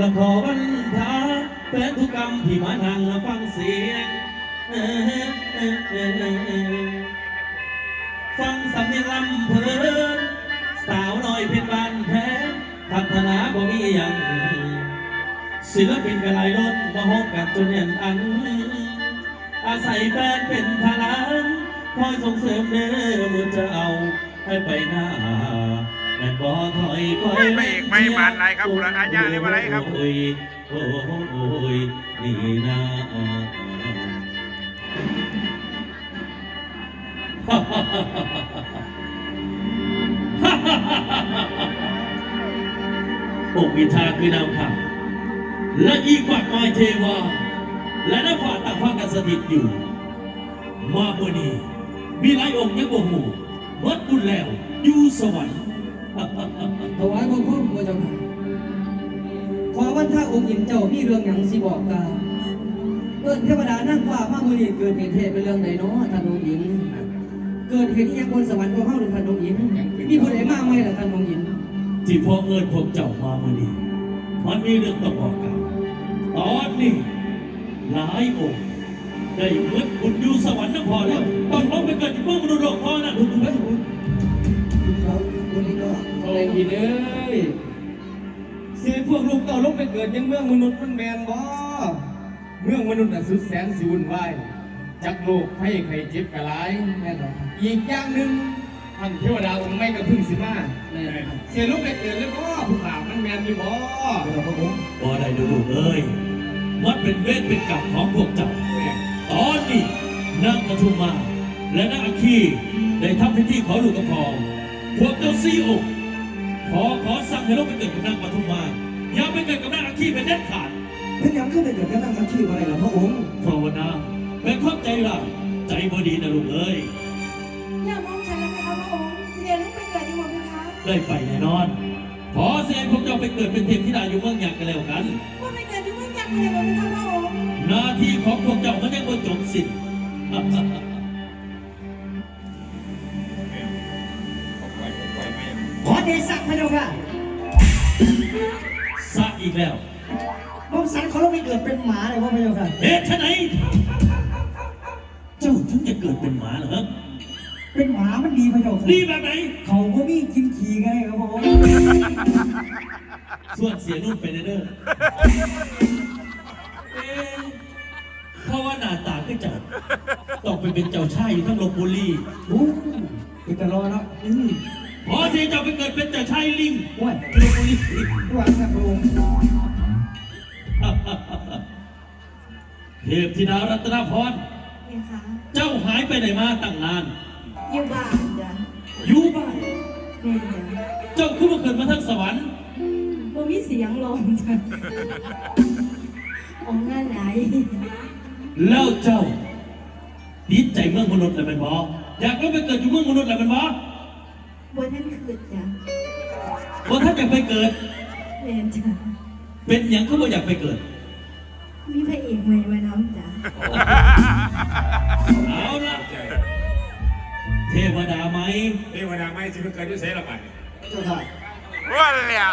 และขอวันทาแฟนทุกกรรมที่มานั่งฟังเสียง ฟังสำเนียงลำเพลินสาวน้อยเพชรบานแพ้พัฒนาบ่มีอย่างศิลปินกระไรล้นมาฮบกันจนเห็นอัน อาศัยแฟนเป็นพลังคอยส่งเสริมเด้อเมื่อจะเอาให้ไปหน้า บ่ถอยคอยไม่เอกไม่หมานไรครับคุณอาญาเรียกว่าอะไรครับโอ้ยโอ้ยโอ้ยนี่นะองค์วิทาคือนำค่ะและอีกมากมายเทวา และนักฝ่าต่างพากันสถิตอยู่ มาเมื่อนี้มีหลายองค์ยังบ่หูวัดบุญแล้วอยู่สวรรค์ ถวายบังคมพระเจ้าค่ะขอวันถ้าองค์หญิงเจ้ามีเรื่องหยังสิบอกกล่าวเอิ้นเทวดานั่งฟ้ามามือนี้เกิดเหตุเหตุเป็นเรื่องใดเนาะท่านองค์หญิง เกิดเหตุที่ยังบนสวรรค์ของเฮาหรือท่านองค์หญิง มีผู้ใดมาไหมล่ะท่านองค์หญิง ที่พ่อเอิญพวกเจ้ามาเมื่อนี้มันมีเรื่องต้องบอกกัน ตอนนี้หลายองค์ได้เมื่อบุญอยู่สวรรค์นั่นพอแล้วต้องลงไปเกิดที่เมืองมนุษย์โลกพอนะทุกคนโอ้ยกิ นเอ้ยสิพวกลูกเต่าลงไปเกิดยังเมืองมนุษย์มันแมนบ่เมืองมนุษย์น่ะสุดแสนสิวุ่นวายจักโลกให้ใครเจ็บกะหลายแม่นบ่อีกอย่างหนึ่งท่านเทวดาองค์ไม่กระพึ่งสิมาแม่นเสียลูกไปเกิดแล้วบ่ผู้ข่าวมันแมนอยู่บ่ครับผมบ่ได้ดูลูกเอ้ยมันเป็นเวทเป็นกรรมของพวกเจ้าตอนนี้นางปทุมมา และนางอาคีได้ทำพิธีขอลูกกระพองพวกเจ้าซีอก ขอขอสั่งให้ลูกไปเกิดกับนางปทุมมาอย่าไปเกิดกับนางอาคีเป็นเด็ดขาดเพิ่นยังขึ้นไปเกิดกับนางอาคีบ่ได้ล่ะพระองค์ภาวนาเป็นความใจร้ายใจบ่ดีนะลูกเอ้ยอย่ามองฉันเลยนะคะพระองค์เรียนลูกไปเกิดดีกว่าไหมคะได้ไปแน่นอน ขอเสียพวกเจ้าไปเกิดเป็นเทพธิดาอยู่เมืองหยักกันแล้วกันว่าไปเกิดที่เมืองยักษ์เลยกว่าไหมคะพระองค์หน้าที่ของพวกเจ้ามันยังบ่จบสิ้น ขอเดชะพระเจ้าค่ะซะอีกแล้วมอมสันเขาลงไปเกิดเป็นหมาเลยว่าพระเจ้าค่ะ เหตุไฉนเจ้าถึงจะเกิดเป็นหมาเหรอเป็นหมามันดีพระเจ้าค่ะ ดีแบบไหน เขาก็มีกินขี่ไงครับผมส่วนเสียนุ่นไปเด้อเอ๊ะเพราะว่าหน้าตาคือเจ้าต้องไปเป็นเจ้าชายอยู่ทั้งลบบุรี อู้คือตลอดเนาะอืม ขอเสียเจ้าไปเกิดเป็นเจ้าชายลิงโอ้ยลบบุรีว่าครับพระองค์เทพธิดารัตนพรเนี่ยค่ะเจ้าหายไปไหนมาตั้งนาน อยู่บ้านจ้ะอยู่บ้านแม่จ้ะเจ้าขึ้นมาเกิดมาทั้งสวรรค์บ่มีเสียงลงจ้ะองค์หน้าไหนแล้วเจ้าดีใจเมืองมนุษย์เลยเป็นบออยากก็ไปเกิดอยู่เมืองมนุษย์เลยเป็นบอ บนนั้นคือจ้ะว่าถ้าอยากไปเกิด แม่จ้ะเป็นอย่างเขาบอกอยากไปเกิด มีพระเอกใหม่มาน้ำจ้ะเอาละเทวดาไหม เทวดาไม่สิเกิดด้วยเสละบัดเจ้าค่ะว่าแล้ว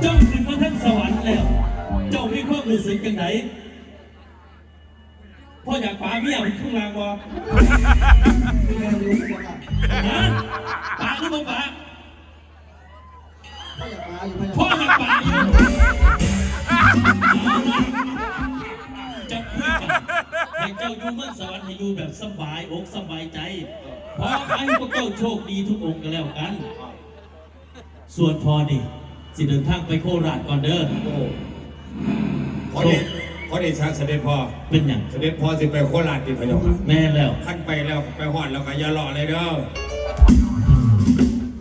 เจ้าขึ้นมาทั้งสวรรค์แล้ว เจ้ามีความรู้สึกยังไง พ่ออยากป่าเมียผมข้างล่างบ่มีแมวอยู่พระเจ้าค่ะฮะป่าหรือบ่ป่าพ่ออยากมาอยู่พ่ออยากป่าอยู่จะคุยกันให้เจ้าอยู่เมืองสวรรค์ให้อยู่แบบสบายอกสบายใจขอให้พวกเจ้าโชคดีทุกองค์กันแล้วกัน ส่วนพอนี่สิเดินทางไปโคราชก่อนเด้อขอเด ชขอเดชะเสด็จพ่อเป็นอย่างเสด็จพ่อสิไปโคราชติพะเยาค่ะแม่แล้วขั้นไปแล้วไปหอดแล้วก็อย่ารอเลยเด้อ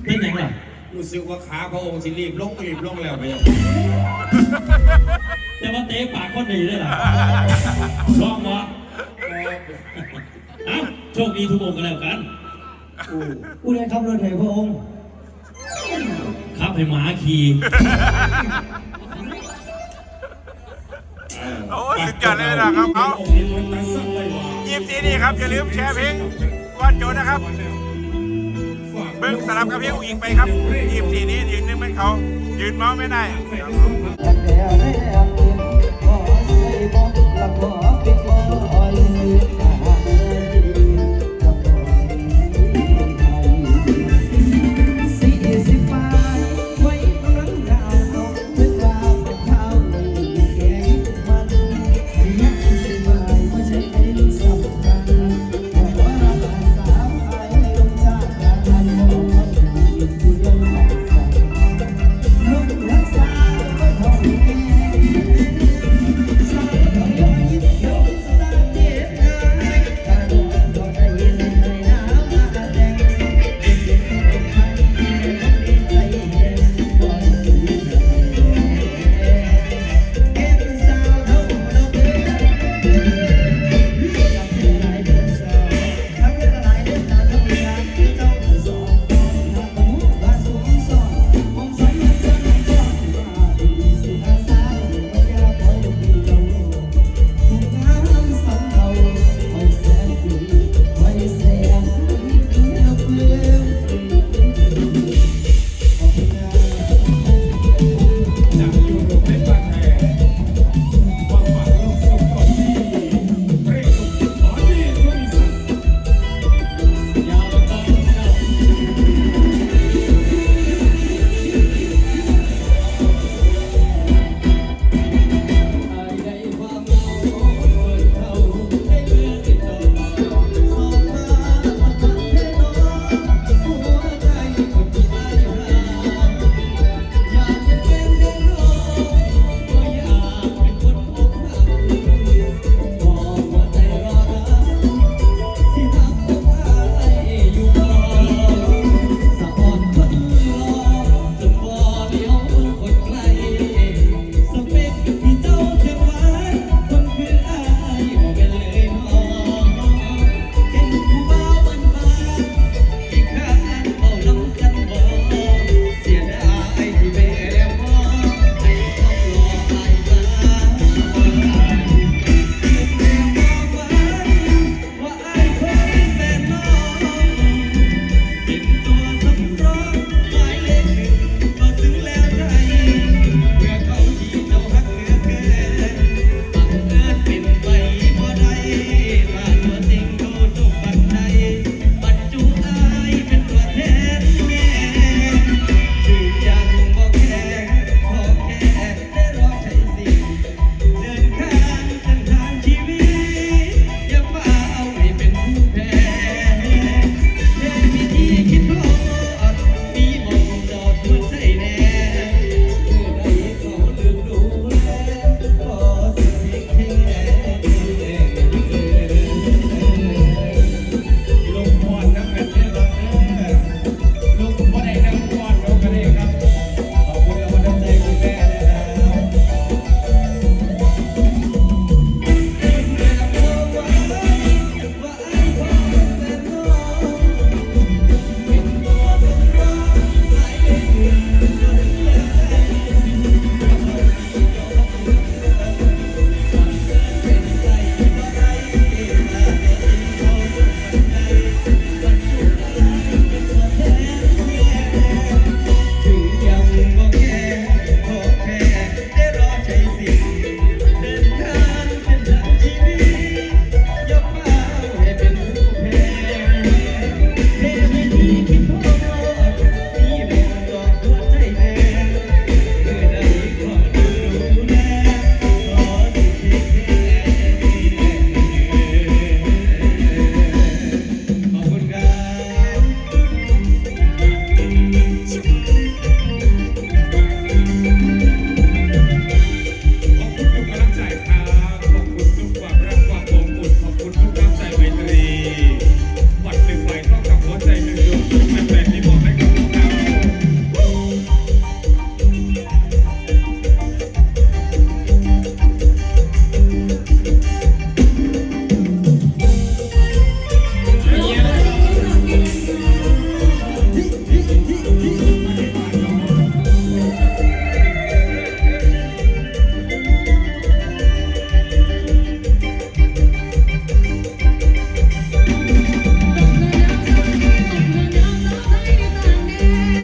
เป็นอย่างล่ะรู้สึกว่าขาพระองค์สิรีบลงรีบลงแล้วพะเยาจะมาเตะปากคนดีได้หรอลองวะเอ้าโชคดีทุกองค์กันแล้วกันผู้ใดขับรถให้พระองค์ครับให้หมาขี่ สุดยอดเลยนะครับเขายิบซีนี่ครับอย่าลืมแชร์เพลงวัดโจนะครับ เบิ้งสลับกับเพลงอีกไปครับยิบซีนี้ยืนนึกไม่เขายืนเมาไม่ได้ครับ